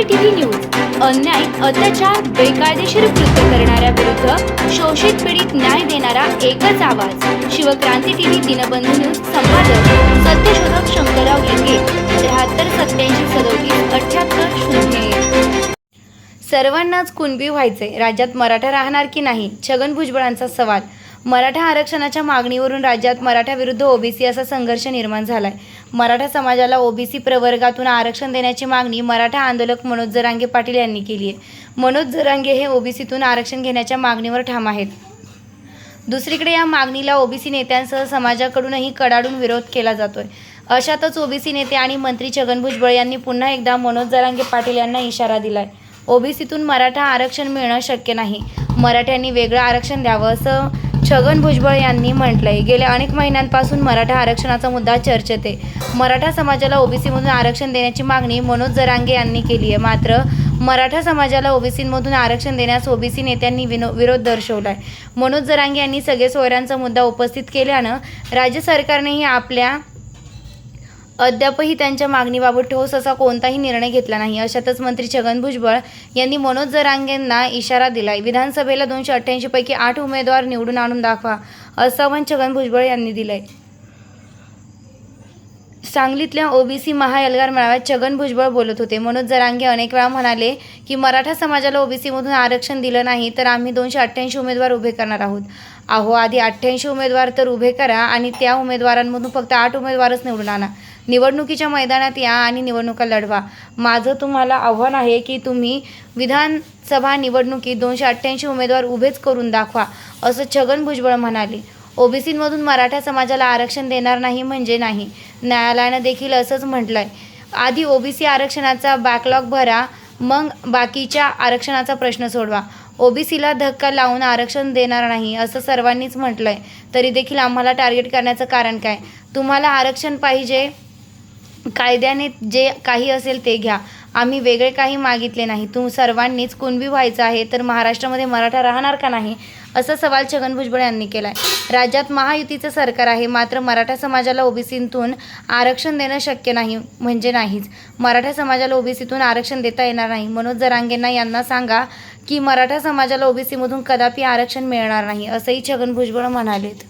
NCC TV news. अन्याय अत्याचार बेकायदेशीर कृत्य करणाऱ्या विरुद्ध शोषित पीडित न्याय देणारा एकच आवाज. शिवक्रांती टीव्ही दिनबंधू न्यूज संपादक सत्यशोधक शंकरराव लिंगे त्र्याहत्तर सत्याऐंशी सदोतीस अठ्याहत्तर शून्य सर्वांनाच कुणबी व्हायचे राज्यात मराठा राहणार की नाही? छगन भुजबळांचा सवाल. मराठा आरक्षणाच्या मागणीवरून राज्यात मराठा विरुद्ध ओबीसी असा संघर्ष निर्माण झालाय. मराठा समाजाला ओबीसी प्रवर्गातून आरक्षण देण्याची मागणी मराठा आंदोलक मनोज जरांगे पाटील यांनी केली आहे. मनोज जरांगे हे ओबीसीतून आरक्षण घेण्याच्या मागणीवर ठाम आहेत. दुसरीकडे या मागणीला ओबीसी नेत्यांसह समाजाकडूनही कडाडून विरोध केला जातोय. अशातच ओबीसी नेते आणि मंत्री छगन भुजबळ यांनी पुन्हा एकदा मनोज जरांगे पाटील यांना इशारा दिलाय. ओबीसीतून मराठा आरक्षण मिळणं शक्य नाही. मराठ्यांनी वेगळं आरक्षण द्यावं असं छगन भुजबळ यांनी म्हटलंय गेल्या अनेक महिन्यांपासून मराठा आरक्षणाचा मुद्दा चर्चेत. आहे मराठा समाजाला ओबीसीमधून आरक्षण देण्याची मागणी मनोज जरांगे यांनी केली आहे मात्र मराठा समाजाला ओबीसीमधून आरक्षण देण्यास ओबीसी नेत्यांनी विनो विरोध दर्शवलाय. मनोज जरांगे यांनी सगळे सोयऱ्यांचा मुद्दा उपस्थित केल्यानं राज्य सरकारनेही आपल्या अद्यापही त्यांच्या मागणीबाबत ठोस असा कोणताही निर्णय घेतला नाही. अशातच मंत्री छगन भुजबळ यांनी मनोज जरांगेंना इशारा दिलाय. विधानसभेला दोनशे अठ्ठ्याऐंशी पैकी आठ उमेदवार निवडून आणून दाखवा असं आव्हान छगन भुजबळ यांनी दिलंय. सांगलीतल्या ओबीसी महाएल्गार मेळाव्यात छगन भुजबळ बोलत होते. मनोज जरांगे अनेक वेळा म्हणाले की मराठा समाजाला ओबीसीमधून आरक्षण दिलं नाही तर आम्ही दोनशे अठ्ठ्याऐंशी उमेदवार उभे करणार आहोत. अहो आधी अठ्ठ्याऐंशी उमेदवार तर उभे करा आणि त्या उमेदवारांमधून फक्त आठ उमेदवारच निवडून आणा. निवडणुकीच्या मैदानात या आणि निवडणुका लढवा. माझं तुम्हाला आव्हान आहे की तुम्ही विधानसभा निवडणुकीत दोनशे अठ्ठ्याऐंशी उमेदवार उभेच करून दाखवा असं छगन भुजबळ म्हणाले. ओबीसीमधून मराठा समाजाला आरक्षण देणार नाही म्हणजे नाही. न्यायालयानं देखील असंच म्हटलंय. आधी ओबीसी आरक्षणाचा बॅकलॉग भरा मग बाकीच्या आरक्षणाचा प्रश्न सोडवा. ओबीसीला धक्का लावून आरक्षण देणार नाही असं सर्वांनीच म्हटलंय. तरी देखील आम्हाला टार्गेट करण्याचं कारण काय? तुम्हाला आरक्षण पाहिजे कायद्याने जे काही असेल ते घ्या. आम्ही वेगळे काही मागितले नाही. तुम सर्वांनीच कुणबी व्हायचं आहे तर महाराष्ट्रामध्ये मराठा राहणार का नाही? असा सवाल छगन भुजबळ यांनी केला आहे राज्यात महायुतीचं सरकार आहे मात्र मराठा समाजाला ओबीसीतून आरक्षण देणं शक्य नाही म्हणजे नाहीच. मराठा समाजाला ओबीसीतून आरक्षण देता येणार नाही. मनोज जरांगेंना यांना सांगा की मराठा समाजाला ओबीसीमधून कदापि आरक्षण मिळणार नाही असंही छगन भुजबळ म्हणालेत.